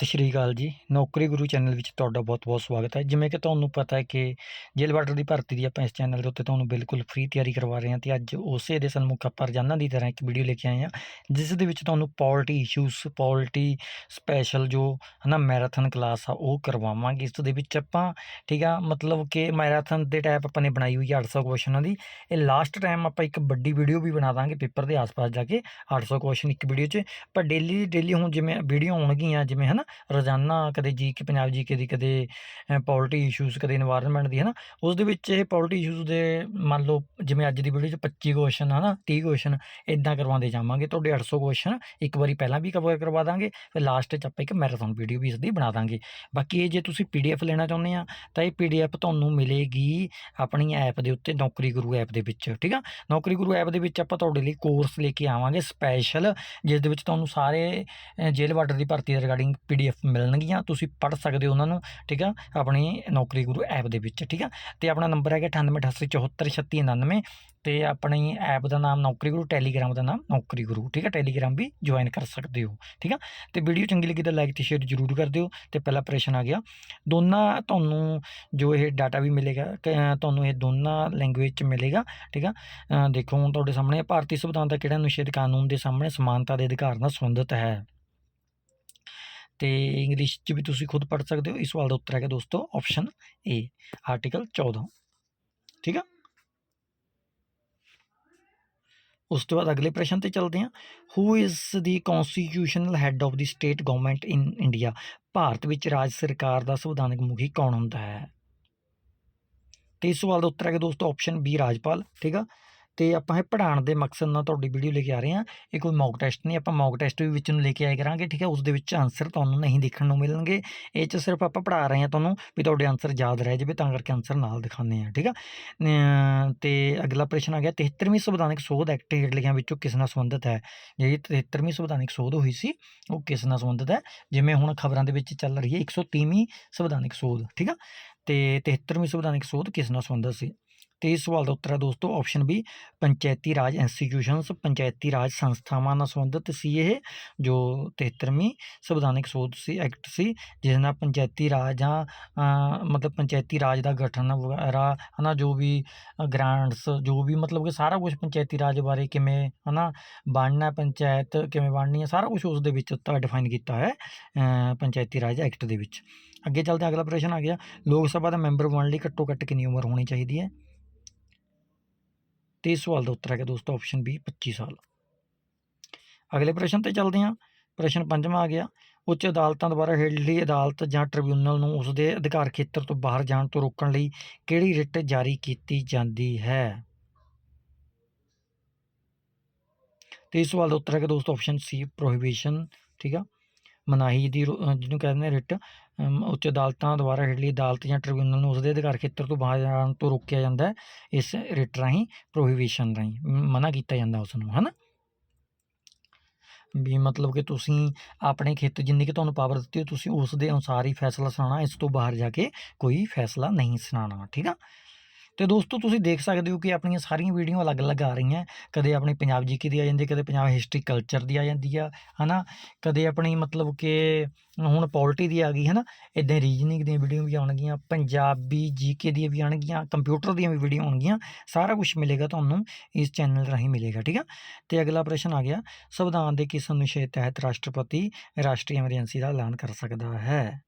ਸਤਿ ਸ਼੍ਰੀ ਅਕਾਲ ਜੀ। ਨੌਕਰੀ ਗੁਰੂ ਚੈਨਲ ਵਿੱਚ ਤੁਹਾਡਾ ਬਹੁਤ-ਬਹੁਤ ਸਵਾਗਤ ਹੈ। ਜਿਵੇਂ ਕਿ ਤੁਹਾਨੂੰ ਪਤਾ ਹੈ ਕਿ ਜੇਲ੍ਹ ਵਾਟਰ ਦੀ ਭਰਤੀ ਦੀ ਆਪਾਂ ਇਸ ਚੈਨਲ ਦੇ ਉੱਤੇ ਤੁਹਾਨੂੰ ਬਿਲਕੁਲ ਫ੍ਰੀ ਤਿਆਰੀ ਕਰਵਾ ਰਹੇ ਹਾਂ ਤੇ ਅੱਜ ਉਸੇ ਦੇ ਸਨਮੁਖ ਆਪਾਂ ਰੋਜ਼ਾਨਾ ਦੀ ਤਰ੍ਹਾਂ ਇੱਕ ਵੀਡੀਓ ਲੈ ਕੇ ਆਏ ਹਾਂ, ਜਿਸ ਦੇ ਵਿੱਚ ਤੁਹਾਨੂੰ ਪੋਲਟੀ ਇਸ਼ੂਸ ਪੋਲਟੀ ਸਪੈਸ਼ਲ ਜੋ ਹਨਾ ਮੈਰਾਥਨ ਕਲਾਸ ਆ ਉਹ ਕਰਵਾਵਾਂਗੇ। ਇਸ ਦੇ ਵਿੱਚ ਆਪਾਂ ਠੀਕ ਆ, ਮਤਲਬ ਕਿ ਮੈਰਾਥਨ ਦੇ ਟਾਈਪ ਆਪਾਂ ਨੇ ਬਣਾਈ ਹੋਈ ਹੈ 800 ਕੁਐਸਚਨਾਂ ਦੀ। ਇਹ ਲਾਸਟ ਟਾਈਮ ਆਪਾਂ ਇੱਕ ਵੱਡੀ ਵੀਡੀਓ ਵੀ ਬਣਾ ਦਾਂਗੇ ਪੇਪਰ ਦੇ ਆਸ-ਪਾਸ ਜਾ ਕੇ 800 ਕੁਐਸਚਨ ਇੱਕ ਵੀਡੀਓ 'ਚ। ਪਰ ਡੇਲੀ ਡੇਲੀ ਹੁਣ ਜਿਵੇਂ ਵੀਡੀਓ ਆਉਣਗੀਆਂ, ਜਿਵੇਂ ਹਨਾ ਰੋਜ਼ਾਨਾ ਕਦੇ ਜੀ ਕੇ, ਪੰਜਾਬ ਜੀ ਕੇ ਦੀ ਕਦੇ ਪੋਲਿਟੀ ਇਸ਼ੂਜ਼ ਕਦੇ এনवायरमेंट ਦੀ ਹੈ ਨਾ ਉਸ ਦੇ ਵਿੱਚ ਇਹ ਪੋਲਿਟੀ ਇਸ਼ੂਜ਼ ਦੇ ਮੰਨ ਲਓ ਜਿਵੇਂ ਅੱਜ ਦੀ ਵੀਡੀਓ 'ਚ 25 ਕੁਐਸਚਨ ਹੈ ਨਾ 30 ਕੁਐਸਚਨ ਇਦਾਂ ਕਰਵਾਉਂਦੇ ਜਾਵਾਂਗੇ, ਤੁਹਾਡੇ 800 ਕੁਐਸਚਨ ਇੱਕ ਵਾਰੀ ਪਹਿਲਾਂ ਵੀ ਕਵਰ ਕਰਵਾ ਦਾਂਗੇ, ਫਿਰ ਲਾਸਟ 'ਚ ਆਪਾਂ ਇੱਕ ਮੈਰਾਥਨ ਵੀਡੀਓ ਵੀ ਇਸਦੀ ਬਣਾ ਦਾਂਗੇ। ਬਾਕੀ ਇਹ ਜੇ ਤੁਸੀਂ ਪੀਡੀਐਫ ਲੈਣਾ ਚਾਹੁੰਦੇ ਆ, ਤਾਂ ਇਹ ਪੀਡੀਐਫ ਤੁਹਾਨੂੰ ਮਿਲੇਗੀ ਆਪਣੀ ਐਪ ਦੇ ਉੱਤੇ, ਨੌਕਰੀ ਗੁਰੂ ਐਪ ਦੇ ਵਿੱਚ, ਠੀਕ ਆ? ਨੌਕਰੀ ਗੁਰੂ ਐਪ ਦੇ ਵਿੱਚ ਆਪਾਂ ਤੁਹਾਡੇ ਲਈ ਕੋਰਸ ਲੈ ਕੇ ਆਵਾਂਗੇ ਸਪੈਸ਼ਲ ਜਿਸ ਦੇ ਵਿੱਚ ਤੁਹਾਨੂੰ ਸਾਰੇ ਜੇਲ੍ਹ ਵਾਰਡਰ ਦੀ ਭਰਤੀ ਦੇ ਰਿਗਾਰਡਿੰਗ ਪੀਡੀਐਫ ਮਿਲਣਗੀਆਂ ਤੁਸੀਂ ਪੜ੍ਹ ਸਕਦੇ ਹੋ ਉਹਨਾਂ ਨੂੰ ਠੀਕ ਆ? ਆਪਣੀ ਨੌਕਰੀ ਗੁਰੂ ਐਪ ਦੇ ਵਿੱਚ ਠੀਕ ਆ? ਤੇ ਆਪਣਾ ਨੰਬਰ ਹੈਗਾ 9888743699 ਤੇ ਆਪਣੀ ਐਪ ਦਾ ਨਾਮ ਨੌਕਰੀ ਗੁਰੂ ਟੈਲੀਗ੍ਰਾਮ ਦਾ ਨਾਮ ਨੌਕਰੀ ਗੁਰੂ ਠੀਕ ਹੈ ਟੈਲੀਗ੍ਰਾਮ ਵੀ ਜੁਆਇਨ ਕਰ ਸਕਦੇ ਹੋ ਠੀਕ ਆ? ਤੇ ਵੀਡੀਓ ਚੰਗੀ ਲੱਗੀ ਤਾਂ ਲਾਈਕ ਤੇ ਸ਼ੇਅਰ ਜ਼ਰੂਰ ਕਰ ਦਿਓ ਤੇ ਪਹਿਲਾ ਪ੍ਰਸ਼ਨ ਆ ਗਿਆ। ਦੋਨਾਂ ਤੁਹਾਨੂੰ ਜੋ ਇਹ ਡਾਟਾ ਵੀ ਮਿਲੇਗਾ ਕਿ, ਤੁਹਾਨੂੰ ਇਹ ਦੋਨਾਂ ਲੈਂਗੁਏਜ ਚ ਮਿਲੇਗਾ ਠੀਕ ਆ? ਦੇਖੋ ਹੁਣ ਤੁਹਾਡੇ ਸਾਹਮਣੇ ਭਾਰਤੀ ਸੰਵਿਧਾਨ ਦਾ ਕਿਹੜਾ ਅਨੁਛੇਦ ਕਾਨੂੰਨ ਦੇ ਸਾਹਮਣੇ ਸਮਾਨਤਾ ਦੇ ਅਧਿਕਾਰ ਨਾਲ ਸੰਬੰਧਿਤ ਹੈ? ਤੇ ਇੰਗਲਿਸ਼ ਚ ਵੀ ਤੁਸੀਂ ਖੁਦ ਪੜ੍ਹ ਸਕਦੇ ਹੋ। ਇਸ ਸਵਾਲ ਦਾ ਉੱਤਰ ਹੈਗਾ ਦੋਸਤੋ ਆਪਸ਼ਨ ਏ ਆਰਟੀਕਲ 14 ਠੀਕ ਆ? ਉਸ ਤੋਂ ਬਾਅਦ ਅਗਲੇ ਪ੍ਰਸ਼ਨ ਤੇ ਚੱਲਦੇ ਹਾਂ। Who is the constitutional head of the state government in India Bharat ਵਿੱਚ ਰਾਜ ਸਰਕਾਰ ਦਾ ਸੰਵਿਧਾਨਕ ਮੁਖੀ ਕੌਣ ਹੁੰਦਾ ਹੈ? ਤੇ ਇਸ ਸਵਾਲ ਦਾ ਉੱਤਰ ਹੈਗਾ ਦੋਸਤੋ ਆਪਸ਼ਨ ਬੀ ਰਾਜਪਾਲ। ਠੀਕ ਆ? ਤੇ ਆਪਾਂ ਇਹ ਪੜ੍ਹਾਉਣ ਦੇ ਮਕਸਦ ਨਾਲ ਤੁਹਾਡੀ ਵੀਡੀਓ ਲੈ ਕੇ ਆ ਰਹੇ ਹਾਂ। ਇਹ ਕੋਈ ਮੌਕ ਟੈਸਟ ਨਹੀਂ, ਆਪਾਂ ਮੌਕ ਟੈਸਟ ਵੀ ਵਿੱਚ ਨੂੰ ਲੈ ਕੇ ਆਇਆ ਕਰਾਂਗੇ, ਠੀਕ ਹੈ? ਉਸ ਦੇ ਵਿੱਚ ਆਨਸਰ ਤੁਹਾਨੂੰ ਨਹੀਂ ਦੇਖਣ ਨੂੰ ਮਿਲਣਗੇ। ਇਹ ਚ ਸਿਰਫ ਆਪਾਂ ਪੜ੍ਹਾ ਰਹੇ ਹਾਂ ਤੁਹਾਨੂੰ ਵੀ ਤੁਹਾਡੇ ਆਨਸਰ ਯਾਦ ਰਹਿ ਜਾਵੇ, ਤਾਂ ਕਰਕੇ ਆਨਸਰ ਨਾਲ ਦਿਖਾਉਂਦੇ ਆ ਠੀਕ ਆ? ਅਮ ਤੇ ਅਗਲਾ ਪ੍ਰਸ਼ਨ ਆ ਗਿਆ 73ਵੀਂ ਸੰਵਿਧਾਨਕ ਸੋਧ ਐਕਟ ਹੇਠਲੀਆਂ ਵਿੱਚੋਂ ਕਿਸ ਨਾਲ ਸੰਬੰਧਿਤ ਹੈ? ਜਿਹੜੀ 73ਵੀਂ ਸੰਵਿਧਾਨਕ ਸੋਧ ਹੋਈ ਸੀ, ਉਹ ਕਿਸ ਨਾਲ ਸੰਬੰਧਿਤ ਹੈ? ਜਿਵੇਂ ਹੁਣ ਖਬਰਾਂ ਦੇ ਵਿੱਚ ਚੱਲ ਰਹੀ ਹੈ 130ਵੀਂ ਸੰਵਿਧਾਨਕ ਸੋਧ, ਠੀਕ ਆ? ਤੇ 73ਵੀਂ ਸੰਵਿਧਾਨਕ ਸੋਧ ਕਿਸ ਨਾਲ ਸੰਬੰਧਿਤ ਸੀ? ਤੇ ਇਸ ਸਵਾਲ ਦਾ ਉੱਤਰ ਹੈ ਦੋਸਤੋ ਆਪਸ਼ਨ ਬੀ ਪੰਚਾਇਤੀ ਰਾਜ ਇੰਸਟੀਟਿਊਸ਼ਨਸ ਪੰਚਾਇਤੀ ਰਾਜ ਸੰਸਥਾਵਾਂ ਨਾਲ ਸੰਬੰਧਿਤ ਸੀ ਇਹ ਜੋ 73ਵੀਂ ਸੰਵਿਧਾਨਕ ਸੋਧ ਸੀ ਐਕਟ ਸੀ ਜਿਸ ਨਾਲ ਪੰਚਾਇਤੀ ਰਾਜਾਂ ਅ, ਮਤਲਬ ਪੰਚਾਇਤੀ ਰਾਜ ਦਾ ਗਠਨ ਵਗੈਰਾ ਹਨਾ ਜੋ ਵੀ ਗ੍ਰਾਂਟਸ ਜੋ ਵੀ ਮਤਲਬ ਕਿ ਸਾਰਾ ਕੁਝ ਪੰਚਾਇਤੀ ਰਾਜ ਬਾਰੇ ਕਿਵੇਂ ਹਨਾ ਬਣਨਾ ਪੰਚਾਇਤ ਕਿਵੇਂ ਬਣਨੀ ਹੈ ਸਾਰਾ ਕੁਝ ਉਸ ਦੇ ਵਿੱਚ ਤਾਂ ਡਿਫਾਈਨ ਕੀਤਾ ਹੈ ਪੰਚਾਇਤੀ ਰਾਜ ਐਕਟ ਦੇ ਵਿੱਚ। ਅੱਗੇ ਚੱਲਦੇ ਅਗਲਾ ਪ੍ਰਸ਼ਨ ਆ ਗਿਆ ਲੋਕ ਸਭਾ ਦਾ ਮੈਂਬਰ ਬਣਨ ਲਈ ਘੱਟੋ ਘੱਟ ਕਿੰਨੀ ਉਮਰ ਹੋਣੀ ਚਾਹੀਦੀ ਹੈ? ਤੇ ਇਸ ਸਵਾਲ ਦਾ ਉੱਤਰ ਹੈਗਾ ਦੋਸਤੋ ਆਪਸ਼ਨ ਬੀ 25 ਸਾਲ ਅਗਲੇ ਪ੍ਰਸ਼ਨ ਤੇ ਚੱਲਦੇ ਹਾਂ। ਪ੍ਰਸ਼ਨ ਪੰਜਵਾਂ ਆ ਗਿਆ। ਉੱਚ ਅਦਾਲਤਾਂ ਦੁਆਰਾ ਹੇਠਲੀ ਅਦਾਲਤ ਜਾਂ ਟ੍ਰਿਬਿਊਨਲ ਨੂੰ ਉਸ ਦੇ ਅਧਿਕਾਰ ਖੇਤਰ ਤੋਂ ਬਾਹਰ ਜਾਣ ਤੋਂ ਰੋਕਣ ਲਈ ਕਿਹੜੀ ਰਿਟ ਜਾਰੀ ਕੀਤੀ ਜਾਂਦੀ ਹੈ? ਤੇ ਇਸ ਸਵਾਲ ਦਾ ਉੱਤਰ ਹੈਗਾ ਦੋਸਤੋ ਆਪਸ਼ਨ ਸੀ ਪ੍ਰੋਹਿਬਿਸ਼ਨ ਠੀਕ ਆ? ਮਨਾਹੀ ਦੀ ਰੋ- ਅਹ ਜਿਹਨੂੰ ਕਹਿੰਦੇ ਨੇ ਰਿਟ ਉੱਚ ਅਦਾਲਤਾਂ ਦੁਆਰਾ ਹੇਠਲੀ ਅਦਾਲਤ ਜਾਂ ਟ੍ਰਿਬਿਊਨਲ ਨੂੰ ਉਸਦੇ ਅਧਿਕਾਰ ਖੇਤਰ ਤੋਂ ਬਾਹਰ ਜਾਣ ਤੋਂ ਰੋਕਿਆ ਜਾਂਦਾ ਇਸ ਰਿਟ ਰਾਹੀਂ ਪ੍ਰੋਹਿਬਿਸ਼ਨ ਰਾਹੀਂ, ਮ- ਮਨਾ ਕੀਤਾ ਜਾਂਦਾ ਉਸ ਨੂੰ, ਹਨਾ? ਵੀ ਮਤਲਬ ਕਿ ਤੁਸੀਂ ਆਪਣੇ ਖੇਤਰ ਜਿੰਨੀ ਕਿ ਤੁਹਾਨੂੰ ਪਾਵਰ ਦਿੱਤੀ ਹੈ ਤੁਸੀਂ ਉਸ ਦੇ ਅਨੁਸਾਰ ਹੀ ਫੈਸਲਾ ਸੁਣਾਉਣਾ, ਇਸ ਤੋਂ ਬਾਹਰ ਜਾ ਕੇ ਕੋਈ ਫੈਸਲਾ ਨਹੀਂ ਸੁਣਾਉਣਾ, ਠੀਕ ਆ? ਤੇ ਦੋਸਤੋ, ਤੁਸੀਂ ਦੇਖ ਸਕਦੇ ਹੋ ਕਿ ਆਪਣੀਆਂ ਸਾਰੀਆਂ ਵੀਡੀਓ ਅਲੱਗ-ਅਲੱਗ ਆ ਰਹੀਆਂ। ਕਦੇ ਆਪਣੀ ਪੰਜਾਬ ਜੀਕੇ ਦੀ ਆ ਜਾਂਦੀ ਕਦੇ ਪੰਜਾਬ ਹਿਸਟਰੀ ਕਲਚਰ ਦੀ ਆ ਜਾਂਦੀ ਆ, ਹਨਾ? ਕਦੇ ਆਪਣੀ ਮਤਲਬ ਕਿ ਹੁਣ ਪੋਲਿਟੀ ਦੀ ਆ ਗਈ, ਹਨਾ? ਇਦਾਂ ਰੀਜਨਿੰਗ ਦੀਆਂ ਵੀਡੀਓ ਵੀ ਆਉਣਗੀਆਂ, ਪੰਜਾਬੀ ਜੀਕੇ ਦੀਆਂ ਵੀ ਆਉਣਗੀਆਂ, ਕੰਪਿਊਟਰ ਦੀਆਂ ਵੀ ਵੀਡੀਓ ਆਉਣਗੀਆਂ, ਸਾਰਾ ਕੁਝ ਮਿਲੇਗਾ ਤੁਹਾਨੂੰ ਇਸ ਚੈਨਲ ਰਾਹੀਂ ਮਿਲੇਗਾ, ਠੀਕ ਆ? ਤੇ ਅਗਲਾ ਪ੍ਰਸ਼ਨ ਆ ਗਿਆ, ਸੰਵਿਧਾਨ ਦੇ ਕਿਸ ਅਨੁਛੇਦ ਤਹਿਤ ਰਾਸ਼ਟਰਪਤੀ ਰਾਸ਼ਟਰੀ ਐਮਰਜੈਂਸੀ ਦਾ ਐਲਾਨ ਕਰ ਸਕਦਾ ਹੈ?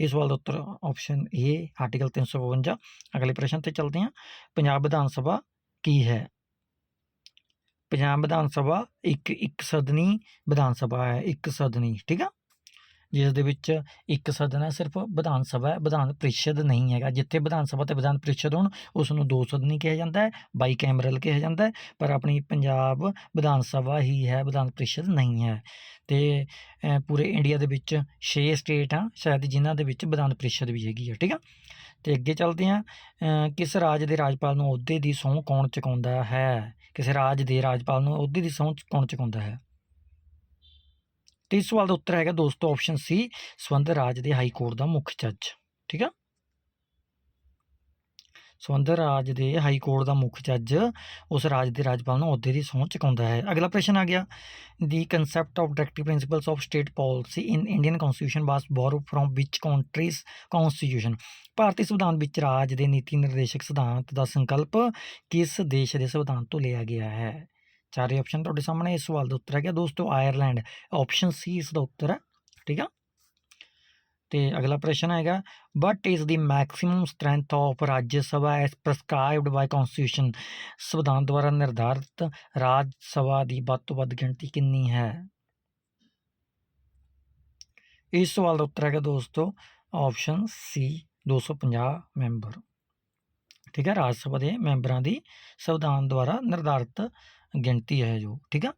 ਇਸ ਸਵਾਲ ਦਾ ਉੱਤਰ ਆਪਸ਼ਨ ਏ ਆਰਟੀਕਲ 352 ਅਗਲੇ ਪ੍ਰਸ਼ਨ ਤੇ ਚਲਦੇ ਹਾਂ। ਪੰਜਾਬ ਵਿਧਾਨ ਸਭਾ ਕੀ ਹੈ? ਪੰਜਾਬ ਵਿਧਾਨ ਸਭਾ ਇੱਕ ਇੱਕ ਸਦਨੀ ਵਿਧਾਨ ਸਭਾ ਹੈ, ਇੱਕ ਸਦਨੀ, ਠੀਕ ਆ? ਜਿਸ ਦੇ ਵਿੱਚ ਇੱਕ ਸਦਨ ਹੈ, ਸਿਰਫ ਵਿਧਾਨ ਸਭਾ ਹੈ, ਵਿਧਾਨ ਪ੍ਰੀਸ਼ਦ ਨਹੀਂ ਹੈਗਾ। ਜਿੱਥੇ ਵਿਧਾਨ ਸਭਾ ਤੇ ਵਿਧਾਨ ਪ੍ਰੀਸ਼ਦ ਹੋਣ ਉਸ ਨੂੰ ਦੋ ਸਦਨੀ ਕਿਹਾ ਜਾਂਦਾ ਹੈ, ਬਾਈ ਕੈਮਰਲ ਕਿਹਾ ਜਾਂਦਾ ਹੈ, ਪਰ ਆਪਣੀ ਪੰਜਾਬ ਵਿਧਾਨ ਸਭਾ ਹੀ ਹੈ, ਵਿਧਾਨ ਪ੍ਰੀਸ਼ਦ ਨਹੀਂ ਹੈ। ਤੇ ਪੂਰੇ ਇੰਡੀਆ ਦੇ ਵਿੱਚ 6 ਸਟੇਟ ਆ, ਸ਼ਾਇਦ ਜਿਨ੍ਹਾਂ ਦੇ ਵਿੱਚ ਵਿਧਾਨ ਪ੍ਰੀਸ਼ਦ ਵੀ ਹੈਗੀ ਆ, ਠੀਕ ਆ? ਤੇ ਅੱਗੇ ਚੱਲਦੇ ਆ ਕਿਸ ਰਾਜ ਦੇ ਰਾਜਪਾਲ ਨੂੰ ਅਹੁਦੇ ਦੀ ਸਹੁੰ ਕੌਣ ਚੁਕਾਉਂਦਾ ਹੈ? ਕਿਸੇ ਰਾਜ ਦੇ ਰਾਜਪਾਲ ਨੂੰ ਅਹੁਦੇ ਦੀ ਸਹੁੰ ਕੌਣ ਚੁਕਾਉਂਦਾ ਹੈ? ਤੇ ਇਸ ਸਵਾਲ ਦਾ ਉੱਤਰ ਹੈਗਾ ਦੋਸਤੋ ਆਪਸ਼ਨ ਸੀ ਸੰਬੰਧ ਰਾਜ ਦੇ ਹਾਈ ਕੋਰਟ ਦਾ ਮੁੱਖ ਜੱਜ, ਠੀਕ ਆ? ਸੰਬੰਧਿਤ ਰਾਜ ਦੇ ਹਾਈ ਕੋਰਟ ਦਾ ਮੁੱਖ ਜੱਜ ਉਸ ਰਾਜ ਦੇ ਰਾਜਪਾਲ ਨੂੰ ਅਹੁਦੇ ਦੀ ਸਹੁੰ ਚੁਕਾਉਂਦਾ ਹੈ। ਅਗਲਾ ਪ੍ਰਸ਼ਨ ਆ ਗਿਆ। The concept of directive principles of state policy in Indian constitution was borrow from which countries constitution ਭਾਰਤੀ ਸੰਵਿਧਾਨ ਵਿੱਚ ਰਾਜ ਦੇ ਨੀਤੀ ਨਿਰਦੇਸ਼ਕ ਸਿਧਾਂਤ ਦਾ ਸੰਕਲਪ ਕਿਸ ਦੇਸ਼ ਦੇ ਸੰਵਿਧਾਨ ਤੋਂ ਲਿਆ ਗਿਆ ਹੈ? ਚਾਰੇ ਆਪਸ਼ਨ ਤੁਹਾਡੇ ਸਾਹਮਣੇ ਇਸ ਸਵਾਲ ਦਾ ਉੱਤਰ ਹੈ ਗਿਆ ਦੋਸਤੋ ਆਇਰਲੈਂਡ ਆਪਸ਼ਨ ਸੀ ਇਸ ਦਾ ਉੱਤਰ ਹੈ ਠੀਕ ਆ ਤੇ ਅਗਲਾ ਪ੍ਰਸ਼ਨ ਹੈਗਾ what is the maximum strength of Rajya Sabha as prescribed by constitution ਸੰਵਿਧਾਨ ਦੁਆਰਾ ਨਿਰਧਾਰਿਤ ਰਾਜ ਸਭਾ ਦੀ ਵੱਧ ਤੋਂ ਵੱਧ ਗਿਣਤੀ ਕਿੰਨੀ ਹੈ ਇਸ ਸਵਾਲ ਦਾ ਉੱਤਰ ਹੈਗਾ ਦੋਸਤੋ ਆਪਸ਼ਨ ਸੀ 250 ਮੈਂਬਰ ਠੀਕ ਹੈ ਰਾਜ ਸਭਾ ਦੇ ਮੈਂਬਰਾਂ ਦੀ ਸੰਵਿਧਾਨ ਦੁਆਰਾ ਨਿਰਧਾਰਿਤ ਗਿਣਤੀ ਹੈ ਜੋ, ਠੀਕ ਆ?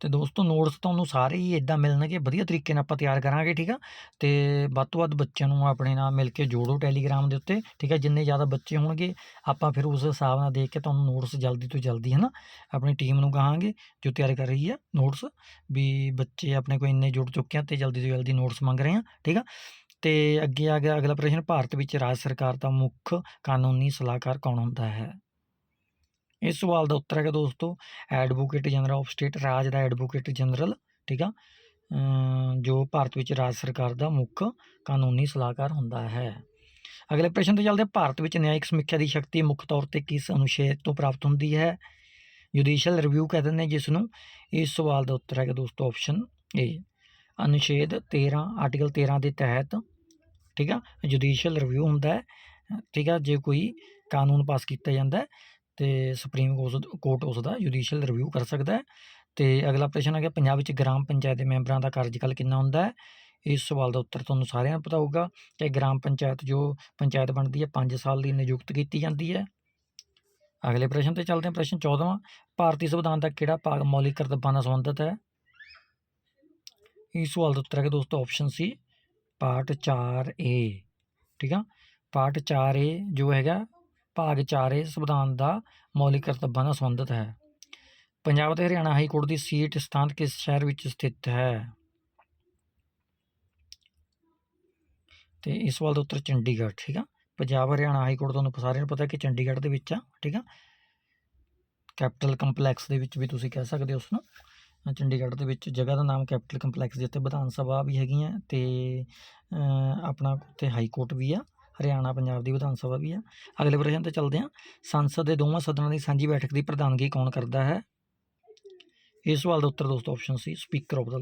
ਤੇ ਦੋਸਤੋ ਨੋਟਸ ਤੁਹਾਨੂੰ ਸਾਰੇ ਹੀ ਇਦਾਂ ਮਿਲਣਗੇ, ਵਧੀਆ ਤਰੀਕੇ ਨਾਲ ਆਪਾਂ ਤਿਆਰ ਕਰਾਂਗੇ, ਠੀਕ ਆ? ਤੇ ਵੱਧ ਤੋਂ ਵੱਧ ਬੱਚਿਆਂ ਨੂੰ ਆਪਣੇ ਨਾਲ ਮਿਲ ਕੇ ਜੋੜੋ ਟੈਲੀਗ੍ਰਾਮ ਦੇ ਉੱਤੇ, ਠੀਕ ਆ? ਜਿੰਨੇ ਜ਼ਿਆਦਾ ਬੱਚੇ ਹੋਣਗੇ, ਆਪਾਂ ਫਿਰ ਉਸ ਹਿਸਾਬ ਨਾਲ ਦੇਖ ਕੇ ਤੁਹਾਨੂੰ ਨੋਟਸ ਜਲਦੀ ਤੋਂ ਜਲਦੀ ਹੈ ਨਾ ਆਪਣੀ ਟੀਮ ਨੂੰ ਕਹਾਂਗੇ, ਜੋ ਤਿਆਰ ਕਰ ਰਹੀ ਹੈ ਨੋਟਸ ਵੀ ਬੱਚੇ ਆਪਣੇ ਕੋਲ ਇੰਨੇ ਜੁੜ ਚੁੱਕੇ ਆ ਤੇ ਜਲਦੀ ਤੋਂ ਜਲਦੀ ਨੋਟਸ ਮੰਗ ਰਹੇ ਆ, ਠੀਕ ਆ? ਤੇ ਅੱਗੇ ਆ ਗਿਆ ਅਗਲਾ ਪ੍ਰਸ਼ਨ, ਭਾਰਤ ਵਿੱਚ ਰਾਜ ਸਰਕਾਰ ਦਾ ਮੁੱਖ ਕਾਨੂੰਨੀ ਸਲਾਹਕਾਰ ਕੌਣ ਹੁੰਦਾ ਹੈ? ਇਸ ਸਵਾਲ ਦਾ ਉੱਤਰ ਹੈਗਾ ਦੋਸਤੋ ਐਡਵੋਕੇਟ ਜਨਰਲ ਆਫ ਸਟੇਟ ਰਾਜ ਦਾ ਐਡਵੋਕੇਟ ਜਨਰਲ ਠੀਕ ਆ? ਜੋ ਭਾਰਤ ਵਿੱਚ ਰਾਜ ਸਰਕਾਰ ਦਾ ਮੁੱਖ ਕਾਨੂੰਨੀ ਸਲਾਹਕਾਰ ਹੁੰਦਾ ਹੈ। ਅਗਲੇ ਪ੍ਰਸ਼ਨ ਤੇ ਚੱਲਦੇ ਭਾਰਤ ਵਿੱਚ ਨਿਆਇਕ ਸਮੀਖਿਆ ਦੀ ਸ਼ਕਤੀ ਮੁੱਖ ਤੌਰ ਤੇ ਕਿਸ ਅਨੁਛੇਦ ਤੋਂ ਪ੍ਰਾਪਤ ਹੁੰਦੀ ਹੈ? ਜੁਡੀਸ਼ੀਅਲ ਰਿਵਿਊ ਕਹਿੰਦੇ ਨੇ ਜਿਸ ਨੂੰ। ਇਸ ਸਵਾਲ ਦਾ ਉੱਤਰ ਹੈਗਾ ਦੋਸਤੋ ਆਪਸ਼ਨ ਏ ਅਨੁਛੇਦ 13 ਆਰਟੀਕਲ 13 ਦੇ ਤਹਿਤ, ਠੀਕ ਆ? ਜੁਡੀਸ਼ੀਅਲ ਰਿਵਿਊ ਹੁੰਦਾ ਹੈ, ਠੀਕ ਆ? ਜੇ ਕੋਈ ਕਾਨੂੰਨ ਪਾਸ ਕੀਤਾ ਜਾਂਦਾ ਤੇ ਸੁਪਰੀਮ ਕੋਰਟ ਉਸ ਦਾ ਜੁਡੀਸ਼ੀਅਲ ਰਿਵਿਊ ਕਰ ਸਕਦਾ ਹੈ। ਤੇ ਅਗਲਾ ਪ੍ਰਸ਼ਨ ਹੈਗਾ ਪੰਜਾਬ ਵਿੱਚ ਗ੍ਰਾਮ ਪੰਚਾਇਤ ਦੇ ਮੈਂਬਰਾਂ ਦਾ ਕਾਰਜਕਾਲ ਕਿੰਨਾ ਹੁੰਦਾ ਹੈ? ਇਸ ਸਵਾਲ ਦਾ ਉੱਤਰ ਤੁਹਾਨੂੰ ਸਾਰਿਆਂ ਨੂੰ ਪਤਾ ਹੋਊਗਾ ਕਿ ਗ੍ਰਾਮ ਪੰਚਾਇਤ ਜੋ ਪੰਚਾਇਤ ਬਣਦੀ ਹੈ 5 ਸਾਲ ਦੀ ਨਿਯੁਕਤ ਕੀਤੀ ਜਾਂਦੀ ਹੈ। ਅਗਲੇ ਪ੍ਰਸ਼ਨ ਤੇ ਚੱਲਦੇ ਹਾਂ, ਪ੍ਰਸ਼ਨ 14ਵਾਂ ਭਾਰਤੀ ਸੰਵਿਧਾਨ ਦਾ ਕਿਹੜਾ ਭਾਗ ਮੌਲਿਕ ਕਰਤੱਵਾਂ ਨਾਲ ਸੰਬੰਧਿਤ ਹੈ? ਇਸ ਸਵਾਲ ਦਾ ਉੱਤਰ ਹੈਗਾ ਦੋਸਤੋ ਆਪਸ਼ਨ ਸੀ ਪਾਰਟ 4A ਠੀਕ ਆ? ਪਾਰਟ 4A ਜੋ ਹੈਗਾ ਭਾਗ 4A ਸੰਵਿਧਾਨ ਦਾ ਮੌਲਿਕ ਕਰਤੱਵਾਂ ਨਾਲ ਸੰਬੰਧਿਤ ਹੈ। ਪੰਜਾਬ ਅਤੇ ਹਰਿਆਣਾ ਹਾਈ ਕੋਰਟ ਦੀ ਸੀਟ ਸਥਾਨ ਕਿਸ ਸ਼ਹਿਰ ਵਿੱਚ ਸਥਿਤ ਹੈ? ਤੇ ਇਸ ਸਵਾਲ ਦਾ ਉੱਤਰ ਚੰਡੀਗੜ੍ਹ, ਠੀਕ ਆ? ਪੰਜਾਬ ਹਰਿਆਣਾ ਹਾਈ ਕੋਰਟ ਤੁਹਾਨੂੰ ਸਾਰਿਆਂ ਨੂੰ ਪਤਾ ਕਿ ਚੰਡੀਗੜ੍ਹ ਦੇ ਵਿੱਚ ਆ, ਠੀਕ ਆ? ਕੈਪੀਟਲ ਕੰਪਲੈਕਸ ਦੇ ਵਿੱਚ ਵੀ ਤੁਸੀਂ ਕਹਿ ਸਕਦੇ ਹੋ ਉਸ ਨੂੰ ਚੰਡੀਗੜ੍ਹ ਦੇ ਵਿੱਚ ਜਗ੍ਹਾ ਦਾ ਨਾਮ ਕੈਪੀਟਲ ਕੰਪਲੈਕਸ, ਜਿੱਥੇ ਵਿਧਾਨ ਸਭਾ ਵੀ ਹੈਗੀਆਂ ਤੇ ਆਪਣਾ ਉੱਥੇ ਹਾਈ ਕੋਰਟ ਵੀ ਆ। ਹਰਿਆਣਾ ਪੰਜਾਬ ਦੀ ਵਿਧਾਨ ਸਭਾ ਵੀ ਆ। ਅਗਲੇ ਪ੍ਰਸ਼ਨ ਤੇ ਚੱਲਦੇ ਹਾਂ। ਸੰਸਦ ਦੇ ਦੋਵਾਂ ਸਦਨਾਂ ਦੀ ਸਾਂਝੀ ਬੈਠਕ ਦੀ ਪ੍ਰਧਾਨਗੀ ਕੌਣ ਕਰਦਾ ਹੈ? ਇਸ ਸਵਾਲ ਦਾ ਉੱਤਰ ਦੋਸਤੋ option C speaker of the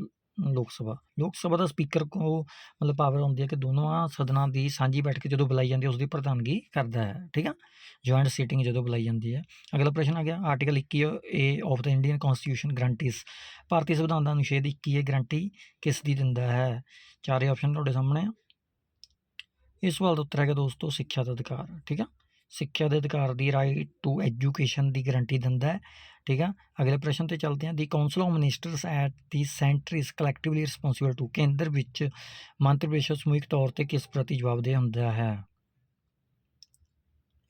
Lok Sabha. Lok Sabha the speaker ਕੋ ਮਤਲਬ ਪਾਵਰ ਹੁੰਦੀ ਹੈ ਕਿ ਦੋਨੋਂ ਸਦਨਾਂ ਦੀ ਸਾਂਝੀ ਬੈਠਕ ਜਦੋਂ ਬੁਲਾਈ ਜਾਂਦੀ ਹੈ ਉਸ ਦੀ ਪ੍ਰਧਾਨਗੀ ਕਰਦਾ ਹੈ, ਠੀਕ ਆ? ਜੁਆਇੰਟ ਸੀਟਿੰਗ ਜਦੋਂ ਬੁਲਾਈ ਜਾਂਦੀ ਹੈ। ਅਗਲਾ ਪ੍ਰਸ਼ਨ ਆ ਗਿਆ article 21 A of the Indian constitution guarantees ਭਾਰਤੀ ਸੰਵਿਧਾਨ ਦਾ ਅਨੁਛੇਦ 21 ਏ ਗਰੰਟੀ ਕਿਸ ਦੀ ਦਿੰਦਾ ਹੈ? ਚਾਰੇ ਆਪਸ਼ਨ ਤੁਹਾਡੇ ਸਾਹਮਣੇ ਆ। ਇਸ ਸਵਾਲ ਦਾ ਉੱਤਰ ਹੈਗਾ ਦੋਸਤੋ ਸਿੱਖਿਆ ਦਾ ਅਧਿਕਾਰ, ਠੀਕ ਆ? ਸਿੱਖਿਆ ਦੇ ਅਧਿਕਾਰ ਦੀ ਰਾਈਟ ਟੂ ਐਜੂਕੇਸ਼ਨ ਦੀ ਗਾਰੰਟੀ ਦਿੰਦਾ ਹੈ, ਠੀਕ ਆ? ਅਗਲੇ ਪ੍ਰਸ਼ਨ ਤੇ ਚੱਲਦੇ ਹਾਂ। The council of ministers at the centre is collectively responsible to ਕੇਂਦਰ ਵਿੱਚ ਮੰਤਰੀ ਪਰਿਸ਼ਦ ਸਮੂਹਿਕ ਤੌਰ ਤੇ ਕਿਸ ਪ੍ਰਤੀ ਜਵਾਬਦੇਹ ਹੁੰਦਾ ਹੈ?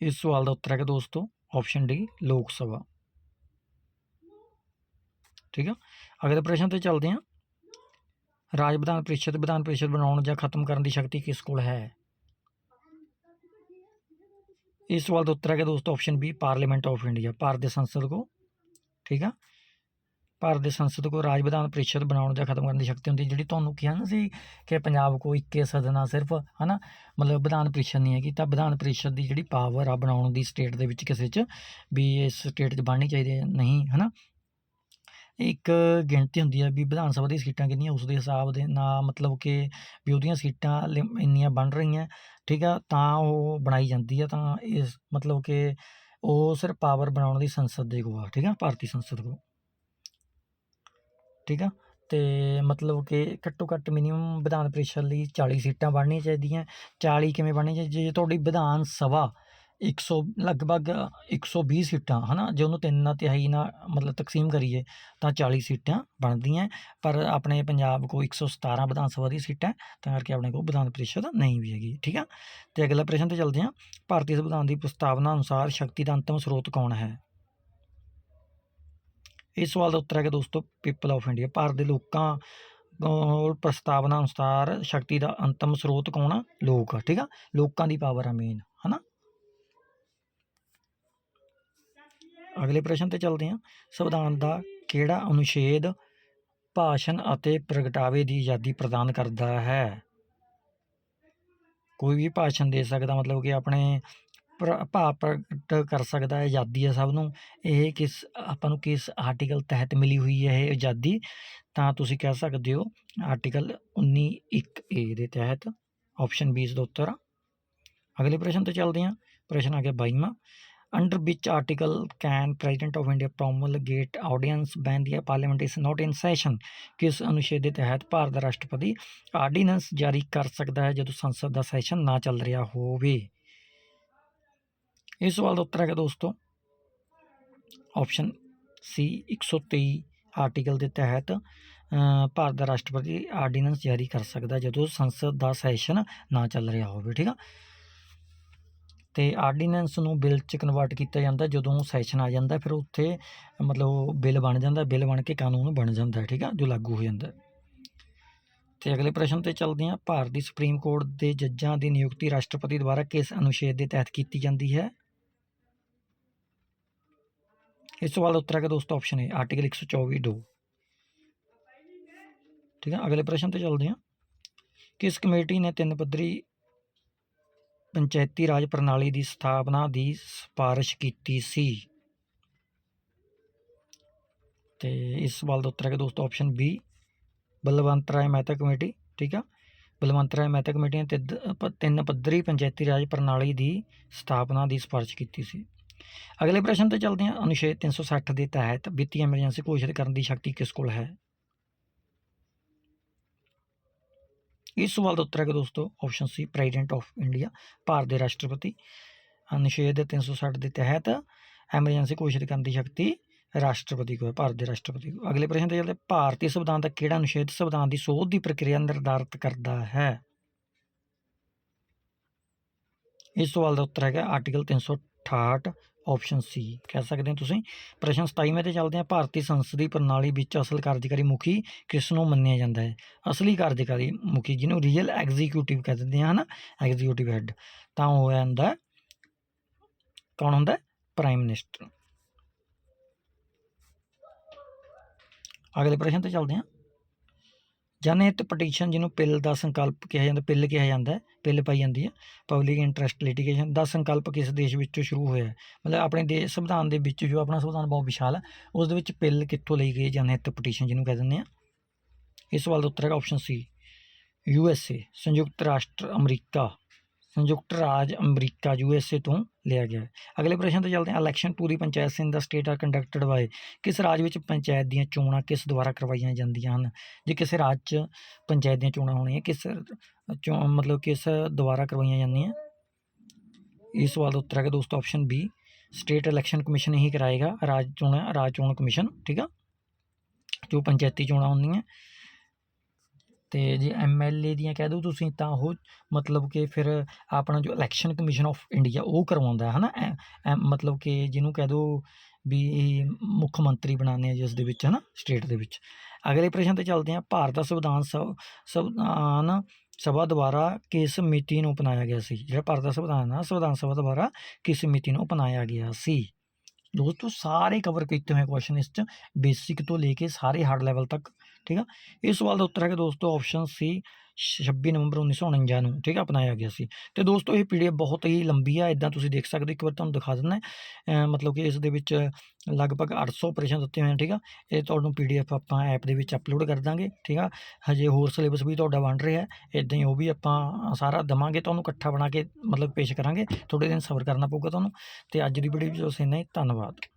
ਇਸ ਸਵਾਲ ਦਾ ਉੱਤਰ ਹੈਗਾ ਦੋਸਤੋ ਆਪਸ਼ਨ ਡੀ ਲੋਕ ਸਭਾ। ਠੀਕ ਆ? ਅਗਲੇ ਪ੍ਰਸ਼ਨ ਤੇ ਚੱਲਦੇ ਹਾਂ। ਰਾਜ ਵਿਧਾਨ ਪਰਿਸ਼ਦ ਵਿਧਾਨ ਪਰਿਸ਼ਦ ਬਣਾਉਣ ਜਾਂ ਖਤਮ ਕਰਨ ਦੀ ਸ਼ਕਤੀ ਕਿਸ ਕੋਲ ਹੈ? ਇਸ ਸਵਾਲ ਦਾ ਉੱਤਰ ਹੈਗਾ ਦੋਸਤੋ option B parliament of India Bharat ਦੇ ਸੰਸਦ ਕੋ। ਠੀਕ ਆ? ਭਾਰਤ ਦੇ ਸੰਸਦ ਕੋ ਰਾਜ ਵਿਧਾਨ ਪਰਿਸ਼ਦ ਬਣਾਉਣ ਜਾਂ ਖਤਮ ਕਰਨ ਦੀ ਸ਼ਕਤੀ ਹੁੰਦੀ, ਜਿਹੜੀ ਤੁਹਾਨੂੰ ਕਿਹਾ ਨਾ ਸੀ ਕਿ ਪੰਜਾਬ ਕੋ ਇੱਕੇ ਸਦਨਾ ਸਿਰਫ, ਹਨਾ? ਮਤਲਬ ਵਿਧਾਨ ਪਰਿਸ਼ਦ ਨਹੀਂ ਹੈਗੀ, ਤਾਂ ਵਿਧਾਨ ਪਰਿਸ਼ਦ ਦੀ ਜਿਹੜੀ ਪਾਵਰ ਆ ਬਣਾਉਣ ਦੀ ਸਟੇਟ ਦੇ ਵਿੱਚ ਕਿਸੇ 'ਚ ਵੀ ਇਸ ਸਟੇਟ 'ਚ ਬਣਨੀ ਚਾਹੀਦੀ ਹੈ ਨਹੀਂ, ਹਨਾ? ਇੱਕ ਗਿਣਤੀ ਹੁੰਦੀ ਹੈ ਵੀ ਵਿਧਾਨ ਸਭਾ ਦੀਆਂ ਸੀਟਾਂ ਕਿੰਨੀਆਂ, ਉਸ ਦੇ ਹਿਸਾਬ ਦੇ ਨਾਲ ਮਤਲਬ ਕਿ ਵੀ ਉਹਦੀਆਂ ਸੀਟਾਂ ਲਿਮ- ਇੰਨੀਆਂ ਬਣ ਰਹੀਆਂ, ਠੀਕ ਆ? ਤਾਂ ਉਹ ਬਣਾਈ ਜਾਂਦੀ ਆ, ਤਾਂ ਇਸ ਮਤਲਬ ਕਿ ਉਹ ਸਿਰਫ ਪਾਵਰ ਬਣਾਉਣ ਦੀ ਸੰਸਦ ਦੇ ਕੋਲ ਆ, ਠੀਕ ਆ? ਭਾਰਤੀ ਸੰਸਦ ਕੋਲ। ਠੀਕ ਆ? ਤੇ ਮਤਲਬ ਕਿ ਘੱਟੋ ਘੱਟ ਮਿਨੀਮਮ ਵਿਧਾਨ ਪਰਿਸ਼ਦ ਲਈ 40 ਸੀਟਾਂ ਬਣਨੀਆਂ ਚਾਹੀਦੀਆਂ। 40 ਕਿਵੇਂ ਬਣਨੀ ਚਾਹੀਦੀ ਜੇ ਤੁਹਾਡੀ ਵਿਧਾਨ ਸਭਾ 100 ਲਗਭਗ 120 ਸੀਟਾਂ, ਹਨਾ? ਜੇ ਉਹਨੂੰ ਤਿੰਨ ਤਿਹਾਈ ਨਾਲ ਮਤਲਬ ਤਕਸੀਮ ਕਰੀਏ, ਤਾਂ 40 ਸੀਟਾਂ ਬਣਦੀਆਂ। ਪਰ ਆਪਣੇ ਪੰਜਾਬ ਕੋਲ 117 ਵਿਧਾਨ ਸਭਾ ਦੀ ਸੀਟਾਂ ਤਾਂ ਕਰਕੇ ਆਪਣੇ ਕੋਲ ਵਿਧਾਨ ਪਰਿਸ਼ਦ ਨਹੀਂ ਵੀ ਹੈਗੀ, ਠੀਕ ਆ? ਤੇ ਅਗਲਾ ਪ੍ਰਸ਼ਨ ਤੇ ਚੱਲਦੇ ਹਾਂ। ਭਾਰਤੀ ਸੰਵਿਧਾਨ ਦੀ ਪ੍ਰਸਤਾਵਨਾ ਅਨੁਸਾਰ ਸ਼ਕਤੀ ਦਾ ਅੰਤਮ ਸਰੋਤ ਕੌਣ ਹੈ? ਇਸ ਸਵਾਲ ਦਾ ਉੱਤਰ ਹੈ ਕਿ ਦੋਸਤੋ ਪੀਪਲ ਆਫ ਇੰਡੀਆ ਭਾਰਤ ਦੇ ਲੋਕਾਂ ਕੋਲ ਪ੍ਰਸਤਾਵਨਾ ਅਨੁਸਾਰ ਸ਼ਕਤੀ ਦਾ ਅੰਤਮ ਸਰੋਤ ਕੌਣ ਆ? ਲੋਕ ਆ, ਠੀਕ ਆ? ਲੋਕਾਂ ਦੀ ਪਾਵਰ ਆ ਮੇਨ ਹਨਾ ਅਗਲੇ ਪ੍ਰਸ਼ਨ ਤੇ ਚੱਲਦੇ ਹਾਂ। ਸੰਵਿਧਾਨ ਦਾ ਕਿਹੜਾ ਅਨੁਛੇਦ ਭਾਸ਼ਣ ਅਤੇ ਪ੍ਰਗਟਾਵੇ ਦੀ ਆਜ਼ਾਦੀ ਪ੍ਰਦਾਨ ਕਰਦਾ ਹੈ? ਕੋਈ ਵੀ ਭਾਸ਼ਣ ਦੇ ਸਕਦਾ, ਮਤਲਬ ਕਿ ਆਪਣੇ ਪ੍ਰ- ਭਾਵ ਪ੍ਰਗਟ ਕਰ ਸਕਦਾ ਹੈ, ਆਜ਼ਾਦੀ ਹੈ ਸਭ ਨੂੰ। ਇਹ ਕਿਸ, ਆਪਾਂ ਨੂੰ ਕਿਸ ਆਰਟੀਕਲ ਤਹਿਤ ਮਿਲੀ ਹੋਈ ਹੈ ਇਹ ਆਜ਼ਾਦੀ? ਤਾਂ ਤੁਸੀਂ ਕਹਿ ਸਕਦੇ ਹੋ ਆਰਟੀਕਲ 19 1 ਏ ਦੇ ਤਹਿਤ ਆਪਸ਼ਨ ਬੀ ਇਸ ਦਾ ਉੱਤਰ ਅਗਲੇ ਪ੍ਰਸ਼ਨ ਤੇ ਚੱਲਦੇ ਹਾਂ। ਪ੍ਰਸ਼ਨ ਆ ਗਿਆ 22ਵਾਂ under which article can President of India promulgate ordinance when the parliament is not in session ਕਿਸ ਅਨੁਛੇਦ ਦੇ ਤਹਿਤ ਭਾਰਤ ਦਾ ਰਾਸ਼ਟਰਪਤੀ ਆਰਡੀਨੈਂਸ ਜਾਰੀ ਕਰ ਸਕਦਾ ਹੈ ਜਦੋਂ ਸੰਸਦ ਦਾ ਸੈਸ਼ਨ ਨਾ ਚੱਲ ਰਿਹਾ ਹੋਵੇ। ਇਸ ਸਵਾਲ ਦਾ ਉੱਤਰ ਹੈਗਾ ਦੋਸਤੋ ਆਪਸ਼ਨ ਸੀ 123 ਆਰਟੀਕਲ ਦੇ ਤਹਿਤ ਭਾਰਤ ਦਾ ਰਾਸ਼ਟਰਪਤੀ ਆਰਡੀਨੈਂਸ ਜਾਰੀ ਕਰ ਸਕਦਾ ਜਦੋਂ ਸੰਸਦ ਦਾ ਸੈਸ਼ਨ ਨਾ ਚੱਲ ਰਿਹਾ ਹੋਵੇ, ਠੀਕ ਆ? ਤੇ ਆਰਡੀਨੈਂਸ ਨੂੰ ਬਿੱਲ ਚ ਕਨਵਰਟ ਕੀਤਾ ਜਾਂਦਾ, ਜਦੋਂ ਸੈਸ਼ਨ ਆ ਜਾਂਦਾ, ਫਿਰ ਉੱਥੇ ਮਤਲਬ ਬਿੱਲ ਬਣ ਜਾਂਦਾ, ਬਿੱਲ ਬਣ ਕੇ ਕਾਨੂੰਨ ਬਣ ਜਾਂਦਾ, ਠੀਕ ਆ, ਜੋ ਲਾਗੂ ਹੋ ਜਾਂਦਾ। ਹੈ। ਤੇ ਅਗਲੇ ਪ੍ਰਸ਼ਨ ਤੇ ਚੱਲਦੇ ਹਾਂ। ਭਾਰਤ ਦੀ ਸੁਪਰੀਮ ਕੋਰਟ ਦੇ ਜੱਜਾਂ ਦੀ ਨਿਯੁਕਤੀ ਰਾਸ਼ਟਰਪਤੀ ਦੁਆਰਾ ਕਿਸ ਅਨੁਛੇਦ ਦੇ ਤਹਿਤ ਕੀਤੀ ਜਾਂਦੀ ਹੈ? ਇਸ ਸਵਾਲ ਦਾ ਉੱਤਰ ਹੈਗਾ ਦੋਸਤੋ ਆਪਸ਼ਨ ਹੈ ਆਰਟੀਕਲ 124 ਦੋ। ਠੀਕ ਹੈ ਅਗਲੇ ਪ੍ਰਸ਼ਨ ਤੇ ਚੱਲਦੇ ਹਾਂ। ਕਿਸ ਕਮੇਟੀ ਨੇ ਤਿੰਨ ਪੱਧਰੀ ਪੰਚਾਇਤੀ ਰਾਜ ਪ੍ਰਣਾਲੀ ਦੀ ਸਥਾਪਨਾ ਦੀ ਸਿਫਾਰਿਸ਼ ਕੀਤੀ ਸੀ। ਤੇ ਇਸ ਸਵਾਲ ਦਾ ਉੱਤਰ ਹੈਗਾ ਦੋਸਤੋ option B Balwant Rai Mehta committee, ਠੀਕ ਆ? ਬਲਵੰਤ ਰਾਏ ਮਹਿਤਾ ਕਮੇਟੀ ਨੇ ਤਿੱਦ- ਤਿੰਨ ਪੱਧਰੀ ਪੰਚਾਇਤੀ ਰਾਜ ਪ੍ਰਣਾਲੀ ਦੀ ਸਥਾਪਨਾ ਦੀ ਸਿਫਾਰਿਸ਼ ਕੀਤੀ ਸੀ। ਅਗਲੇ ਪ੍ਰਸ਼ਨ ਤੇ ਚੱਲਦੇ ਹਾਂ। ਅਨੁਛੇਦ 360 ਦੇ ਤਹਿਤ ਵਿੱਤੀ ਐਮਰਜੈਂਸੀ ਘੋਸ਼ਿਤ ਕਰਨ ਦੀ ਸ਼ਕਤੀ ਕਿਸ ਕੋਲ ਹੈ? ਇਸ ਸਵਾਲ ਦਾ ਉੱਤਰ ਹੈਗਾ ਦੋਸਤੋ option C President of India Bharat ਦੇ ਰਾਸ਼ਟਰਪਤੀ। ਅਨੁਛੇਦ 360 ਦੇ ਤਹਿਤ ਐਮਰਜੈਂਸੀ ਘੋਸ਼ਿਤ ਕਰਨ ਦੀ ਸ਼ਕਤੀ ਰਾਸ਼ਟਰਪਤੀ ਕੋਲ, ਭਾਰਤ ਦੇ ਰਾਸ਼ਟਰਪਤੀ ਕੋਲ। ਅਗਲੇ ਪ੍ਰਸ਼ਨ ਤੇ ਚੱਲਦੇ ਭਾਰਤੀ ਸੰਵਿਧਾਨ ਦਾ ਕਿਹੜਾ ਅਨੁਛੇਦ ਸੰਵਿਧਾਨ ਦੀ ਸੋਧ ਦੀ ਪ੍ਰਕਿਰਿਆ ਨਿਰਧਾਰਤ ਕਰਦਾ ਹੈ? ਇਸ ਸਵਾਲ ਦਾ ਉੱਤਰ ਹੈਗਾ ਆਰਟੀਕਲ 368 ਆਪਸ਼ਨ ਸੀ ਕਹਿ ਸਕਦੇ ਹੋ ਤੁਸੀਂ। ਪ੍ਰਸ਼ਨ 27ਵੇਂ ਤੇ ਚੱਲਦੇ ਹਾਂ। ਭਾਰਤੀ ਸੰਸਦੀ ਪ੍ਰਣਾਲੀ ਵਿੱਚ ਅਸਲ ਕਾਰਜਕਾਰੀ ਮੁਖੀ ਕਿਸ ਨੂੰ ਮੰਨਿਆ ਜਾਂਦਾ ਹੈ? ਅਸਲੀ ਕਾਰਜਕਾਰੀ ਮੁਖੀ ਜਿਹਨੂੰ ਰੀਅਲ ਐਗਜ਼ੀਕਿਊਟਿਵ ਕਹਿ ਦਿੰਦੇ ਹਨ? ਐਗਜ਼ੀਕਿਊਟਿਵ ਹੈੱਡ ਤਾਂ ਉਹ ਹੈ ਹੁੰਦਾ ਕੌਣ ਹੁੰਦਾ? ਪ੍ਰਾਈਮ ਮਿਨਿਸਟਰ ਅਗਲੇ ਪ੍ਰਸ਼ਨ ਤੇ ਚੱਲਦੇ ਹਾਂ। ਜਨਹਿਤ ਪਟੀਸ਼ਨ ਜਿਹਨੂੰ ਪਿੱਲ ਦਾ ਸੰਕਲਪ ਕਿਹਾ ਜਾਂਦਾ ਪਿੱਲ ਕਿਹਾ ਜਾਂਦਾ ਪਿੱਲ ਪਾਈ ਜਾਂਦੀ ਹੈ ਪਬਲਿਕ ਇੰਟਰਸਟ ਲਿਟੀਗੇਸ਼ਨ ਦਾ ਸੰਕਲਪ ਕਿਸ ਦੇਸ਼ ਵਿੱਚੋਂ ਸ਼ੁਰੂ ਹੋਇਆ ਹੈ? ਮਤਲਬ ਆਪਣੇ ਦੇ ਸੰਵਿਧਾਨ ਦੇ ਵਿੱਚ ਜੋ ਆਪਣਾ ਸੰਵਿਧਾਨ ਬਹੁਤ ਵਿਸ਼ਾਲ ਹੈ, ਉਸ ਦੇ ਵਿੱਚ ਪਿੱਲ ਕਿੱਥੋਂ ਲਈ ਗਈ ਜਨਹਿਤ ਪਟੀਸ਼ਨ ਜਿਹਨੂੰ ਕਹਿ ਦਿੰਦੇ ਆ ਇਸ ਸਵਾਲ ਦਾ ਉੱਤਰ ਹੈਗਾ option C U S A ਸੰਯੁਕਤ ਰਾਸ਼ਟਰ ਅਮਰੀਕਾ ਸੰਯੁਕਤ ਰਾਜ ਅਮਰੀਕਾ, ਯੂ ਐਸ ਏ ਤੋਂ ਲਿਆ ਗਿਆ ਹੈ। ਅਗਲੇ ਪ੍ਰਸ਼ਨ ਤੇ ਚੱਲਦੇ ਹਾਂ। ਇਲੈਕਸ਼ਨ ਟੂ ਦੀ ਪੰਚਾਇਤ ਸਿੰਘ ਦਾ ਸਟੇਟ ਆਰ ਕੰਡਕਟਡ ਬਾਏ। ਕਿਸ ਰਾਜ ਵਿੱਚ ਪੰਚਾਇਤ ਦੀਆਂ ਚੋਣਾਂ ਕਿਸ ਦੁਆਰਾ ਕਰਵਾਈਆਂ ਜਾਂਦੀਆਂ ਹਨ? ਜੇ ਕਿਸੇ ਰਾਜ 'ਚ ਪੰਚਾਇਤ ਦੀਆਂ ਚੋਣਾਂ ਹੋਣੀਆਂ, ਕਿਸ ਚੋਂ, ਮਤਲਬ ਕਿਸ ਦੁਆਰਾ ਕਰਵਾਈਆਂ ਜਾਂਦੀਆਂ? ਇਸ ਸਵਾਲ ਦਾ ਉੱਤਰ ਹੈਗਾ ਦੋਸਤੋ option B state election commission ਹੀ ਕਰਾਏਗਾ। ਰਾਜ ਚੋਣਾਂ, ਰਾਜ ਚੋਣ ਕਮਿਸ਼ਨ, ਠੀਕ ਆ? ਜੋ ਪੰਚਾਇਤੀ ਚੋਣਾਂ ਹੁੰਦੀਆਂ। ਅਤੇ ਜੇ ਐਮਐਲਏ ਦੀਆਂ ਕਹਿ ਦਿਓ ਤੁਸੀਂ, ਤਾਂ ਉਹ ਮਤਲਬ ਕਿ ਫਿਰ ਆਪਣਾ ਜੋ ਇਲੈਕਸ਼ਨ ਕਮਿਸ਼ਨ ਆਫ ਇੰਡੀਆ ਉਹ ਕਰਵਾਉਂਦਾ ਹੈ ਨਾ ਐ- ਮਤਲਬ ਕਿ ਜਿਹਨੂੰ ਕਹਿ ਦਿਓ ਵੀ ਮੁੱਖ ਮੰਤਰੀ ਬਣਾਉਂਦੇ ਆ ਜਿਸ ਦੇ ਵਿੱਚ ਹੈ ਨਾ ਸਟੇਟ ਦੇ ਵਿੱਚ। ਅਗਲੇ ਪ੍ਰਸ਼ਨ ਤੇ ਚੱਲਦੇ ਹਾਂ। ਭਾਰਤ ਦਾ ਸੰਵਿਧਾਨ ਸਭ ਸੰਵਿਧਾਨ ਸਭਾ ਦੁਆਰਾ ਕਿਸ ਮਿਤੀ ਨੂੰ ਅਪਣਾਇਆ ਗਿਆ ਸੀ? ਜਿਹੜਾ ਭਾਰਤ ਦਾ ਸੰਵਿਧਾਨ ਆ, ਸੰਵਿਧਾਨ ਸਭਾ ਦੁਆਰਾ ਕਿਸ ਮਿਤੀ ਨੂੰ ਅਪਣਾਇਆ ਗਿਆ ਸੀ? ਦੋਸਤੋ, ਸਾਰੇ ਕਵਰ ਕੀਤੇ ਹੋਏ ਕੁਐਸਚਨ ਇਸ ਚ। ਬੇਸਿਕ ਤੋਂ ਲੈ ਕੇ ਸਾਰੇ ਹਾਰਡ ਲੈਵਲ ਤੱਕ ਠੀਕ ਆ? ਇਸ ਸਵਾਲ ਦਾ ਉੱਤਰ ਹੈ ਕਿ ਦੋਸਤੋ ਆਪਸ਼ਨ ਸੀ 26 ਨਵੰਬਰ 1949 ਨੂੰ, ਠੀਕ ਆ? ਅਪਣਾਇਆ ਗਿਆ ਸੀ। ਤੇ ਦੋਸਤੋ ਇਹ ਪੀਡੀਐਫ ਬਹੁਤ ਹੀ ਲੰਬੀ ਆ ਇਦਾਂ ਤੁਸੀਂ ਦੇਖ ਸਕਦੇ ਹੋ, ਇੱਕ ਵਾਰ ਤੁਹਾਨੂੰ ਦਿਖਾ ਦਿੰਦਾ ਮਤਲਬ ਕਿ ਇਸ ਦੇ ਵਿੱਚ ਲਗਭਗ 800 ਪ੍ਰਸ਼ਨ ਦਿੱਤੇ ਹੋਏ ਨੇ, ਠੀਕ ਆ? ਇਹ ਤੁਹਾਨੂੰ ਪੀਡੀਐਫ ਆਪਾਂ ਐਪ ਦੇ ਵਿੱਚ ਅਪਲੋਡ ਕਰ ਦਾਂਗੇ, ਠੀਕ ਆ? ਹਜੇ ਹੋਰ ਸਿਲੇਬਸ ਵੀ ਤੁਹਾਡਾ ਬਣ ਰਿਹਾ ਇਦਾਂ ਹੀ ਉਹ ਵੀ ਆਪਾਂ ਸਾਰਾ ਦਵਾਂਗੇ, ਤੁਹਾਨੂੰ ਇਕੱਠਾ ਬਣਾ ਕੇ ਮਤਲਬ ਪੇਸ਼ ਕਰਾਂਗੇ ਥੋੜੇ ਦਿਨ ਸਬਰ ਕਰਨਾ ਪਊਗਾ ਤੁਹਾਨੂੰ। ਤੇ ਅੱਜ ਦੀ ਵੀਡੀਓ ਵਿੱਚ ਬਸ ਇੰਨਾ ਹੀ, ਧੰਨਵਾਦ।